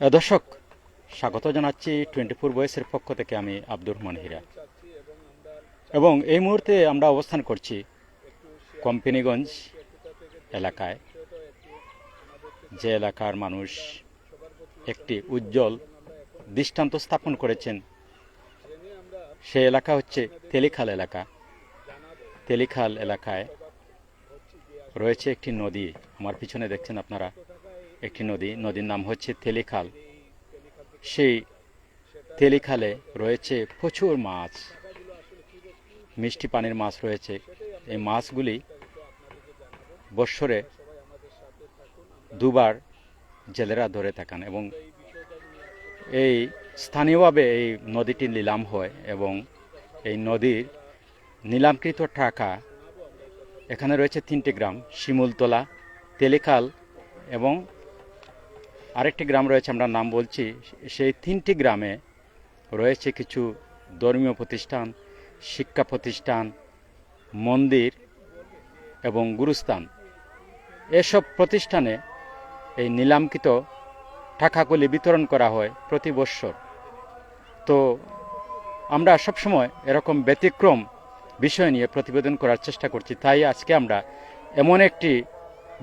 দর্শক, স্বাগত জানাচ্ছি টোয়েন্টি ফোর বয়েসের পক্ষ থেকে আমি আব্দুর রহমান হীরা। এবং এই মুহূর্তে আমরা অবস্থান করছি কোম্পানিগঞ্জ এলাকায়, যে এলাকার মানুষ একটি উজ্জ্বল দৃষ্টান্ত স্থাপন করেছেন। সে এলাকা হচ্ছে তেলিখাল এলাকা। তেলিখাল এলাকায় রয়েছে একটি নদী। আমার পিছনে দেখছেন আপনারা একটি নদী, নদীর নাম হচ্ছে তেলিখাল। সেই তেলিখালে রয়েছে প্রচুর মাছ, মিষ্টি পানির মাছ রয়েছে। এই মাছগুলি বৎসরে দুবার জেলেরা ধরে থাকেন এবং এই স্থানীয়ভাবে এই নদীটি নিলাম হয় এবং এই নদীর নিলামকৃত টাকা এখানে রয়েছে তিনটি গ্রাম, শিমুলতলা, তেলিখাল এবং আরেকটি গ্রাম রয়েছে, আমরা নাম বলছি। সেই তিনটি গ্রামে রয়েছে কিছু ধর্মীয় প্রতিষ্ঠান, শিক্ষা প্রতিষ্ঠান, মন্দির এবং গুরুস্থান। এসব প্রতিষ্ঠানে এই নিলামকৃত টাকাগুলি বিতরণ করা হয় প্রতি বৎসর। তো আমরা সবসময় এরকম ব্যতিক্রম বিষয় নিয়ে প্রতিবেদন করার চেষ্টা করছি, তাই আজকে আমরা এমন একটি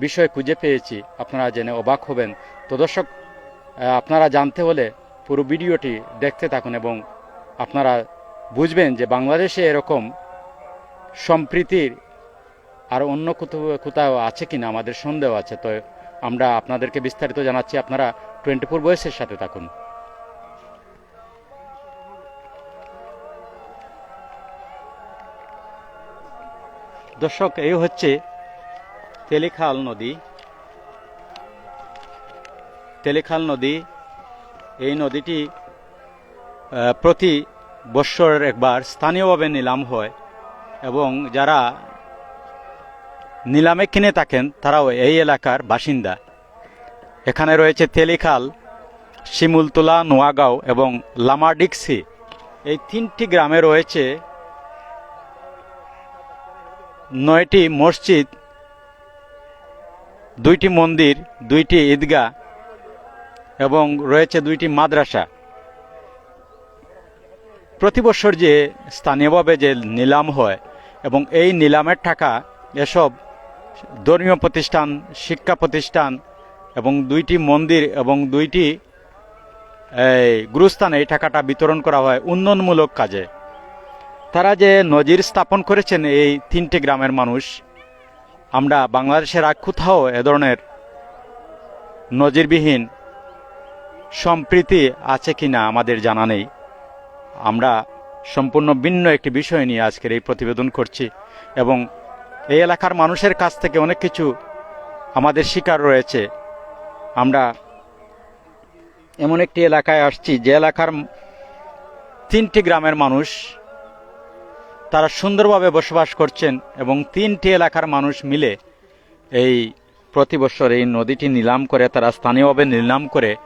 বিষয় খুঁজে পেয়েছি। আপনারা জেনে অবাক হবেন তো দর্শক আপনারা জানতে হলে পুরো ভিডিওটি দেখতে থাকুন এবং আপনারা বুঝবেন যে বাংলাদেশে এরকম সম্প্রীতির আর অন্য কোথাও কোথাও আছে কিনা, আমাদের সন্দেহ আছে। তো আমরা আপনাদেরকে বিস্তারিত জানাচ্ছি, আপনারা টোয়েন্টি ফোর বয়সের সাথে থাকুন। দর্শক, এই হচ্ছে তেলিখাল নদী। তেলিখাল নদী, এই নদীটি প্রতি বৎসর একবার স্থানীয়ভাবে নিলাম হয় এবং যারা নিলামে কিনে থাকেন, তারাও এই এলাকার বাসিন্দা। এখানে রয়েছে তেলিখাল, শিমুলতলা, নোয়াগাঁও এবং লামাডিক্সি। এই তিনটি গ্রামে রয়েছে নয়টি মসজিদ, দুইটি মন্দির, দুইটি ঈদগাহ এবং রয়েছে দুইটি মাদ্রাসা। প্রতি বছর যে স্থানীয়ভাবে যে নিলাম হয় এবং এই নিলামের টাকা এসব ধর্মীয় প্রতিষ্ঠান, শিক্ষা প্রতিষ্ঠান এবং দুইটি মন্দির এবং দুইটি, এই, গুরুস্থানে এই টাকাটা বিতরণ করা হয় উন্নয়নমূলক কাজে। তারা যে নজির স্থাপন করেছেন এই তিনটি গ্রামের মানুষ, আমরা বাংলাদেশের আর কোথাও এ ধরনের নজিরবিহীন সম্প্রীতি আছে কিনা আমাদের জানা নেই। আমরা সম্পূর্ণ ভিন্ন একটি বিষয় নিয়ে আজকের এই প্রতিবেদন করছি এবং এই এলাকার মানুষের কাছ থেকে অনেক কিছু আমাদের শিকার রয়েছে। আমরা এমন একটি এলাকায় আসছি যে এলাকার তিনটি গ্রামের মানুষ তারা সুন্দরভাবে বসবাস করছেন এবং তিনটি এলাকার মানুষ মিলে এই প্রতি বছর এই নদীটি নিলাম করে, তারা স্থানীয়ভাবে নিলাম করে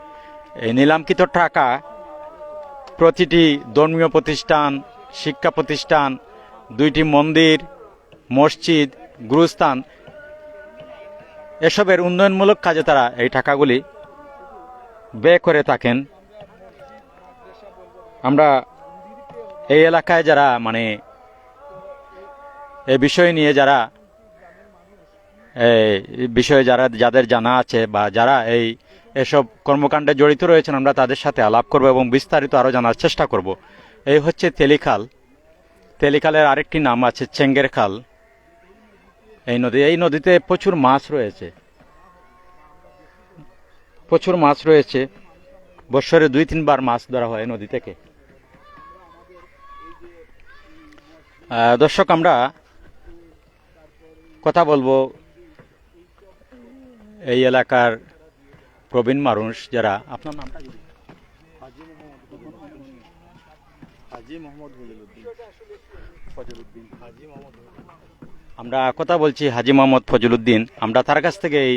এই নিলামকৃত টাকা প্রতিটি ধর্মীয় প্রতিষ্ঠান, শিক্ষা প্রতিষ্ঠান, দুইটি মন্দির, মসজিদ, গুরুস্থান, এসবের উন্নয়নমূলক কাজে তারা এই টাকাগুলি ব্যয় করে থাকেন। আমরা এই এলাকায় যারা মানে এই বিষয় নিয়ে যারা এই বিষয়ে যারা, যাদের জানা আছে বা যারা এই এসব কর্মকাণ্ডে জড়িত রয়েছেন, আমরা তাদের সাথে আলাপ করব এবং বিস্তারিত আরও জানার চেষ্টা করব। এই হচ্ছে তেলিখাল। তেলিখালের আরেকটি নাম আছে চেঙ্গের খাল এই নদী, এই নদীতে প্রচুর মাছ রয়েছে। প্রচুর মাছ রয়েছে। বৎসরে দুই, তিনবার মাছ ধরা হয় নদী থেকে। দর্শক, আমরা কথা বলব এই এলাকার প্রবীণ মানুষ যারা আপনার নামটা আমরা কথা বলছি হাজি মোহাম্মদ ফজলুদ্দিন। আমরা তার কাছ থেকে এই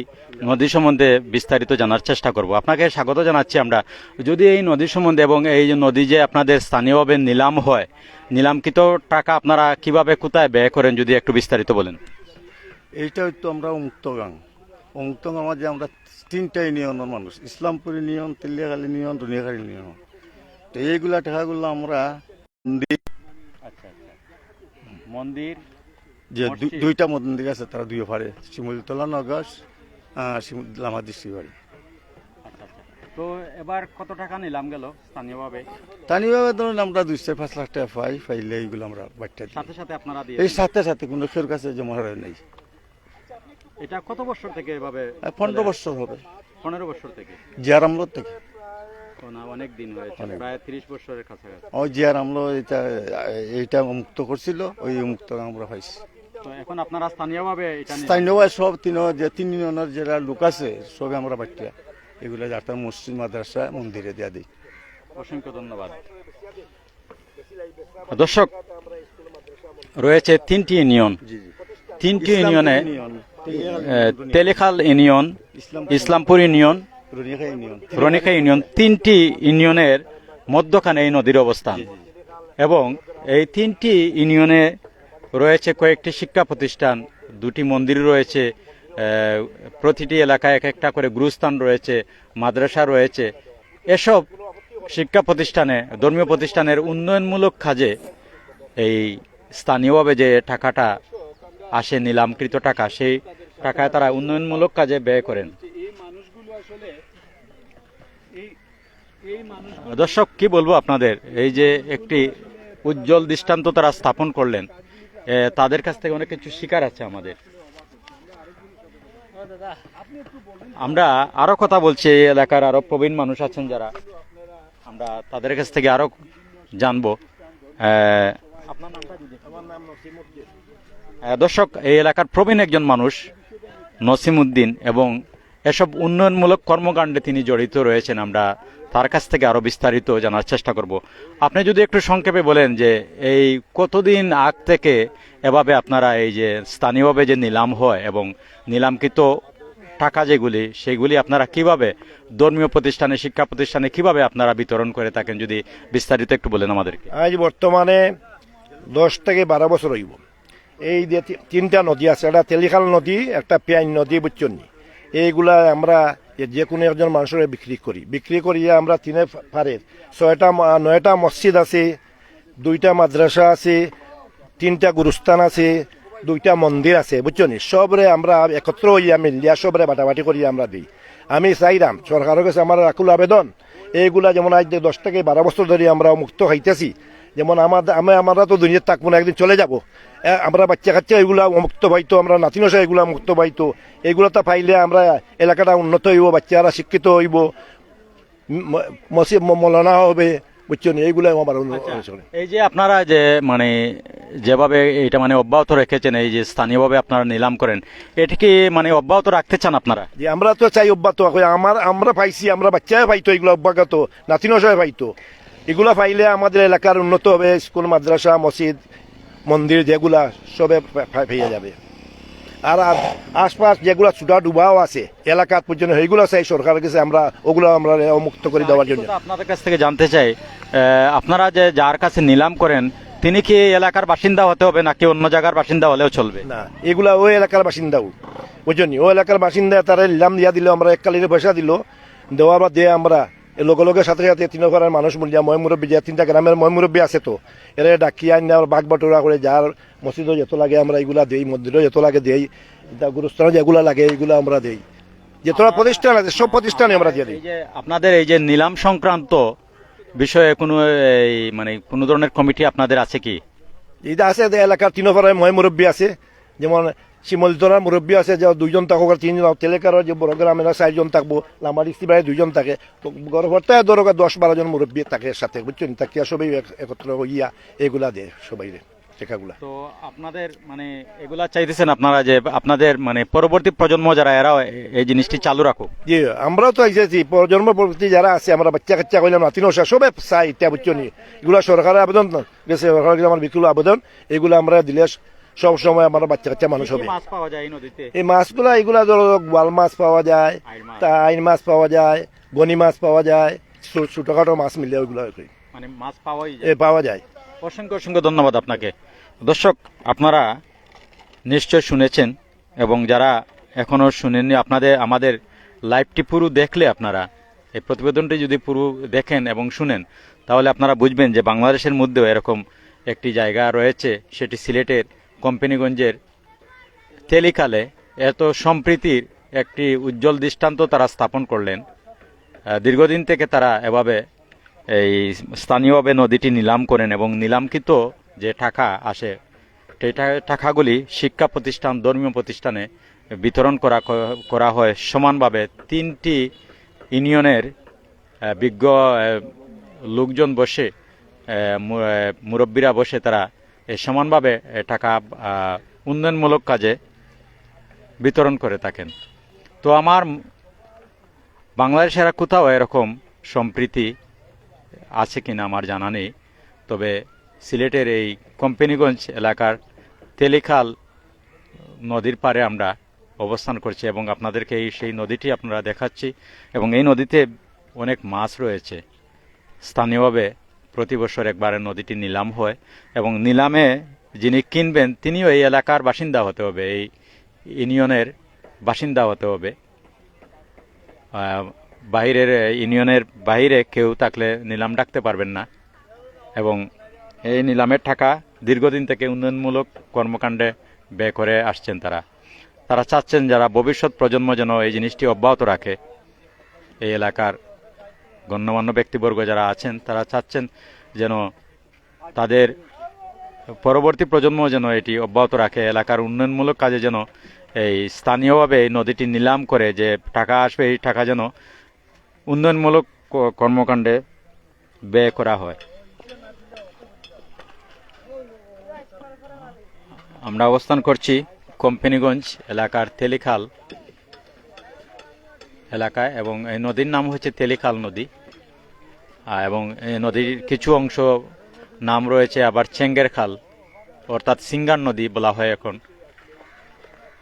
নদী সম্বন্ধে বিস্তারিত জানার চেষ্টা করব। আপনাকে স্বাগত জানাচ্ছি আমরা। যদি এই নদী সম্বন্ধে এবং এই যে নদী যে আপনাদের স্থানীয়ভাবে নিলাম হয় নিলামকৃত টাকা আপনারা কীভাবে কোথায় ব্যয় করেন যদি একটু বিস্তারিত বলেন। এইটা হয়তো আমরা মুক্তগাং মুক্তগাঁ মাঝে আমরা তিনটা ইউনিয়নের মানুষ। Islampur union Teliyakhali union Duniyakhali union তো এইগুলা টাকাগুলো আমরা মন্দির আচ্ছা আচ্ছা। মন্দির যে দুইটা মন্দির আছে তারা দুই পারে। শিমুলতলা নগাস লামা ডিস্ট্রিক্ট বাড়ি। আচ্ছা আচ্ছা। তো এবার কত টাকা নিলাম গেল স্থানীয়ভাবে? তানিভাবে ধরুন আমরা দুই চার পাঁচ লাখ টাকা পাই পাইলে এইগুলো আমরা বাচ্চা সাথে সাথে আপনারা এই সাথে সাথে কোনো কাছে জমা হয় নাই। এটা কত বছর থেকে এভাবে পনেরো বছর হবে। পনেরো বছর থেকে? জিয়ার আমলো থেকে। অনেক দিন হয়েছে প্রায় তিরিশ বছরের কাছাকাছি। ওই জিয়ার আমলো এটা এইটা মুক্ত করছিল ওই মুক্ত আমরা পাইছি। এখন আপনারা স্থানীয়ভাবে এটা নিয়ে- স্থানীয় সব তিন যে তিন ইউনিয়নের যারা লোক আছে সবে আমরা বাচ্চা এগুলো যার মসজিদ মাদ্রাসা মন্দিরে দেওয়া দিই। অসংখ্য ধন্যবাদ। দর্শক রয়েছে তিনটি ইউনিয়ন। তিনটি ইউনিয়নে। Telekhal union, Islampur union Ronika union, তিনটি ইউনিয়নের মধ্যখানে এই নদীর অবস্থান। এবং এই তিনটি ইউনিয়নে রয়েছে কয়েকটি শিক্ষা প্রতিষ্ঠান, দুটি মন্দির রয়েছে প্রতিটি এলাকায় এক একটা করে গুরুস্থান রয়েছে, মাদ্রাসা রয়েছে। এসব শিক্ষা প্রতিষ্ঠানে, ধর্মীয় প্রতিষ্ঠানের উন্নয়নমূলক কাজে এই স্থানীয়ভাবে যে টাকাটা আসে নিলামকৃত টাকা সেই টাকায় তারা উন্নয়নমূলক কাজে ব্যয় করেন। দর্শক কি বলব আপনাদের? এই যে একটি উজ্জ্বল দৃষ্টান্ত তারা স্থাপন করলেন তাদের কাছ থেকে অনেক কিছু শিকার আছে আমাদের। আমরা আরও কথা বলছি এই এলাকার আরও প্রবীণ মানুষ আছেন যারা আমরা তাদের কাছ থেকে আরও জানব। আপনার নামটা যদি আহ, দর্শক, এই এলাকার প্রবীণ একজন মানুষ নসিমউদ্দিন এবং এসব উন্নয়নমূলক কর্মকাণ্ডে তিনি জড়িত রয়েছেন। আমরা তার কাছ থেকে আরও বিস্তারিত জানার চেষ্টা করব। আপনি যদি একটু সংক্ষেপে বলেন যে, এই কতদিন আগ থেকে এভাবে আপনারা এই যে স্থানীয়ভাবে যে নিলাম হয় এবং নিলামকৃত টাকা যেগুলি, সেগুলি আপনারা কীভাবে ধর্মীয় প্রতিষ্ঠানে, শিক্ষা প্রতিষ্ঠানে কীভাবে আপনারা বিতরণ করে থাকেন, যদি বিস্তারিত একটু বলেন আমাদেরকে। আজ বর্তমানে দশ থেকে বারো বছর হইব। এই যে তিনটা নদী আছে, একটা তেলিখাল নদী, একটা পেঁয়াজ নদী বুঝছনি এইগুলা আমরা যে- কোনো একজন মানুষের বিক্রি করি। বিক্রি করিয়ে আমরা তিনে পারে ছয়টা নয়টা মসজিদ আছে, দুইটা মাদ্রাসা আছে, তিনটা গুরুস্থান আছে, দুইটা মন্দির আছে বুঝছনি সবরে আমরা একত্র হইয়া মিলিয়া সবরে বাটাবাটি করিয়া আমরা দিই। আমি চাইরাম, সরকারের কাছে আমার আকুল আবেদন, এইগুলা যেমন আজ দশ থেকে বারো বছর ধরে আমরা মুক্ত হইতেছি যেমন আমাদের আমি আমরা তো দুনিয়ার থাকব না একদিন চলে যাব। আমরা বাচ্চা কাচ্চা এগুলা মুক্ত পাইতো আমরা নাতিনসা এগুলা মুক্ত পাইতো এগুলাতে পাইলে আমরা এলাকাটা উন্নত হইব বাচ্চারা শিক্ষিত হইব। ম- মসজিদ ম- মৌলানা হবে বুঝছেন এইগুলা আমার এই যে আপনারা যে মানে যেভাবে এটা মানে অব্যাহত রেখেছেন এই যে স্থানীয়ভাবে আপনারা নিলাম করেন এটা কি মানে অব্যাহত রাখতে চান আপনারা? যে আমরা তো চাই অব্যাহত আমার আমরা পাইছি আমরা বাচ্চায় পাইতো এগুলো অব্যাহত। নাতিনসয় পাইতো। এগুলা পাইলে আমাদের এলাকার উন্নত হবে স্কুল মাদ্রাসা মসজিদ মন্দির যেগুলা সবে পেয়ে যাবে। আর আশপাশ যেগুলা ছুটা ডুবাও আছে এলাকার পর্যন্ত সেইগুলো চাই সরকারের কাছে আমরা ওগুলো আমরা মুক্ত করে দেওয়ার জন্য। আপনাদের কাছ থেকে জানতে চাই আপনারা যে যার কাছে নিলাম করেন তিনি কি এলাকার বাসিন্দা হতে হবে নাকি অন্য জায়গার বাসিন্দা হলেও চলবে? না এগুলা ওই এলাকার বাসিন্দাও বুঝলি ওই এলাকার বাসিন্দা তারা নিলাম দিয়া দিল আমরা এককালীন পয়সা দিল দেওয়ার বাদ দিয়ে আমরা লগে লগে সাথে সাথে তিন ঘরের মানুষ মূল্যা মই মুরব্বী যে তিনটা গ্রামের মই মুরব্বী আছে তো এরা ডাকিয়া আনি আমরা বাঘ বাটোরা করে যার মসজিদও যত লাগে আমরা এগুলা দেই মন্দিরও যত লাগে দেই গুরুস্থানও যেগুলা লাগে এগুলা আমরা দেই। যতটা প্রতিষ্ঠান আছে সব প্রতিষ্ঠানে আমরা দিয়ে দিই। আপনাদের এই যে নিলাম সংক্রান্ত বিষয়ে কোনো এই মানে কোনো ধরনের কমিটি আপনাদের আছে কি? এটা আছে যে এলাকার তিন পাড়ায় মই মুরব্বী আছে যেমন শিমলতলার মুরব্বী আছে যে দুইজন থাকুক আর তিনজন তেলেকার যে বড় গ্রামের চারজন থাকব লামার ইস্তিবারে দুইজন থাকে তো গর্ভটায় ধরো দশ বারো জন মুরব্বী থাকে সাথে বুঝছেন তাকিয়া সবাই একত্র হইয়া এগুলা দেয় সবাই টেকাগুলা তো আপনাদের মানে এগুলা চাইতেছেন আপনারা যে আপনাদের মানে পরবর্তী প্রজন্ম যারা এরাও এই জিনিসটি চালু রাখুক। জি আমরাও তো এসেছি জন্ম প্রবৃত্তি যারা আছে আমরা বাচ্চা কাচ্চা কইলাম সবে চাই ইত্যা বুঝছেন এগুলা সরকারের আবেদন গেছে সরকারের আমার বিকুল আবেদন এগুলো আমরা দিলে সব সময় আমার বাচ্চা কাচ্চা মানুষ হবে। মাছ পাওয়া যায় এই নদীতে? এই মাছগুলা এগুলা ধরো গোয়াল মাছ পাওয়া যায়। তা আইন মাছ পাওয়া যায় গনি মাছ পাওয়া যায় ছোটখাটো মাছ মিলে ওইগুলো মানে মাছ পাওয়াই পাওয়া যায়। অসংখ্য অসংখ্য ধন্যবাদ আপনাকে। দর্শক আপনারা নিশ্চয় শুনেছেন এবং যারা এখনও শুনেননি আপনাদের আমাদের লাইভটি পুরো দেখলে আপনারা এই প্রতিবেদনটি যদি পুরো দেখেন এবং শুনেন তাহলে আপনারা বুঝবেন যে বাংলাদেশের মধ্যেও এরকম একটি জায়গা রয়েছে সেটি সিলেটের কোম্পানিগঞ্জের তেলিকালে এত সম্প্রীতির একটি উজ্জ্বল দৃষ্টান্ত তারা স্থাপন করলেন। দীর্ঘদিন থেকে তারা এভাবে এই স্থানীয়ভাবে নদীটি নিলাম করেন এবং নিলামকৃত যে টাকা আসে, সেই টাকাগুলি শিক্ষা প্রতিষ্ঠান, ধর্মীয় প্রতিষ্ঠানে বিতরণ করা করা হয়। সমানভাবে তিনটি ইউনিয়নের বিজ্ঞ লোকজন বসে মুরব্বীরা বসে তারা সমানভাবে টাকা উন্নয়নমূলক কাজে বিতরণ করে থাকেন। তো আমার বাংলাদেশের কোথাও এরকম সম্প্রীতি আছে কিনা আমার জানা নেই। তবে সিলেটের এই কোম্পানিগঞ্জ এলাকার তেলিখাল নদীর পারে আমরা অবস্থান করছি এবং আপনাদেরকে এই সেই নদীটি আপনারা দেখাচ্ছি এবং এই নদীতে অনেক মাছ রয়েছে। স্থানীয়ভাবে প্রতি বছর একবারে নদীটি নিলাম হয় এবং নিলামে যিনি কিনবেন, তিনিও এই এলাকার বাসিন্দা হতে হবে, এই ইউনিয়নের বাসিন্দা হতে হবে। বাইরের ইউনিয়নের বাইরে কেউ থাকলে নিলাম ডাকতে পারবেন না এবং এই নিলামের টাকা দীর্ঘদিন থেকে উন্নয়নমূলক কর্মকাণ্ডে ব্যয় করে আসছেন তারা। তারা চাচ্ছেন যারা ভবিষ্যৎ প্রজন্ম যেন এই জিনিসটি অব্যাহত রাখে, এই এলাকার গণ্যমান্য ব্যক্তিবর্গ যারা আছেন, তারা চাচ্ছেন যেন তাদের পরবর্তী প্রজন্ম যেন এটি অব্যাহত রাখে। এলাকার উন্নয়নমূলক কাজে যেন এই স্থানীয়ভাবে এই নদীটি নিলাম করে যে টাকা আসবে, এই টাকা যেন উন্নয়নমূলক কর্মকাণ্ডে ব্যয় করা হয়। আমরা অবস্থান করছি কোম্পানিগঞ্জ এলাকার তেলিখাল। এলাকায় এবং এই নদীর নাম হচ্ছে তেলিখাল নদী। এবং এই নদীর কিছু অংশ নাম রয়েছে আবার চেঙ্গের খাল অর্থাৎ সিঙ্গার নদী বলা হয় এখন।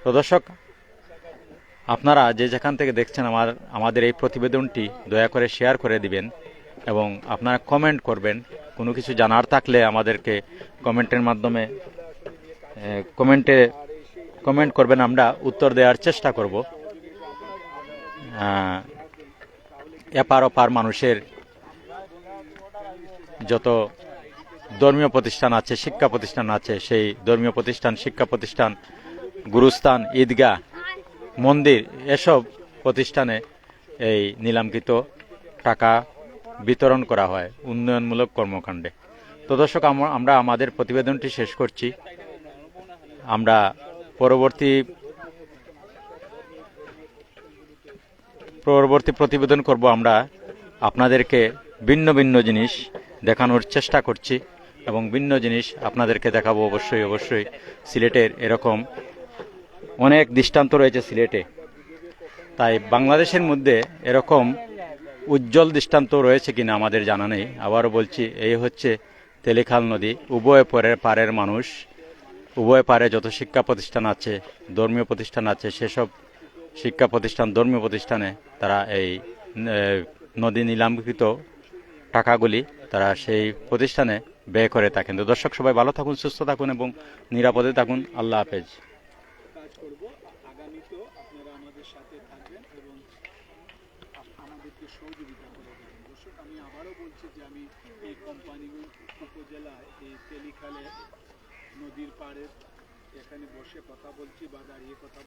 তো দর্শক, আপনারা যে যেখান থেকে দেখছেন আমার, আমাদের এই প্রতিবেদনটি, দয়া করে শেয়ার করে দিবেন এবং আপনারা কমেন্ট করবেন। কোনো কিছু জানার থাকলে আমাদেরকে কমেন্টের মাধ্যমে কমেন্টে, কমেন্ট করবেন, আমরা উত্তর দেওয়ার চেষ্টা করব। এপার ওপার মানুষের যত ধর্মীয় প্রতিষ্ঠান আছে, শিক্ষা প্রতিষ্ঠান আছে, সেই ধর্মীয় প্রতিষ্ঠান, শিক্ষা প্রতিষ্ঠান, গুরুস্থান, ঈদগাহ, মন্দির, এসব প্রতিষ্ঠানে এই নিলামকৃত টাকা বিতরণ করা হয় উন্নয়নমূলক কর্মকাণ্ডে। তো দর্শক আমরা আমাদের প্রতিবেদনটি শেষ করছি। আমরা পরবর্তী পরবর্তী প্রতিবেদন করব আমরা। আপনাদেরকে ভিন্ন ভিন্ন জিনিস দেখানোর চেষ্টা করছি এবং ভিন্ন জিনিস আপনাদেরকে দেখাবো অবশ্যই অবশ্যই। সিলেটের এরকম অনেক দৃষ্টান্ত রয়েছে সিলেটে। তাই বাংলাদেশের মধ্যে এরকম উজ্জ্বল দৃষ্টান্ত রয়েছে কিনা আমাদের জানা নেই। আবারও বলছি, এই হচ্ছে তেলিখাল নদী। উভয় পরের পারের মানুষ, উভয় পারে যত শিক্ষা প্রতিষ্ঠান আছে, ধর্মীয় প্রতিষ্ঠান আছে, সেসব শিক্ষা প্রতিষ্ঠান, ধর্মীয় প্রতিষ্ঠানে তারা এই নদী নিলামকৃত টাকাগুলি তারা সেই প্রতিষ্ঠানে ব্যয় করে থাকেন। তো দর্শক সবাই ভালো থাকুন, সুস্থ থাকুন এবং নিরাপদে থাকুন। আল্লাহ হাফেজ। নদীর পাড়ে এখানে বসে কথা বলছি বা দাঁড়িয়ে কথা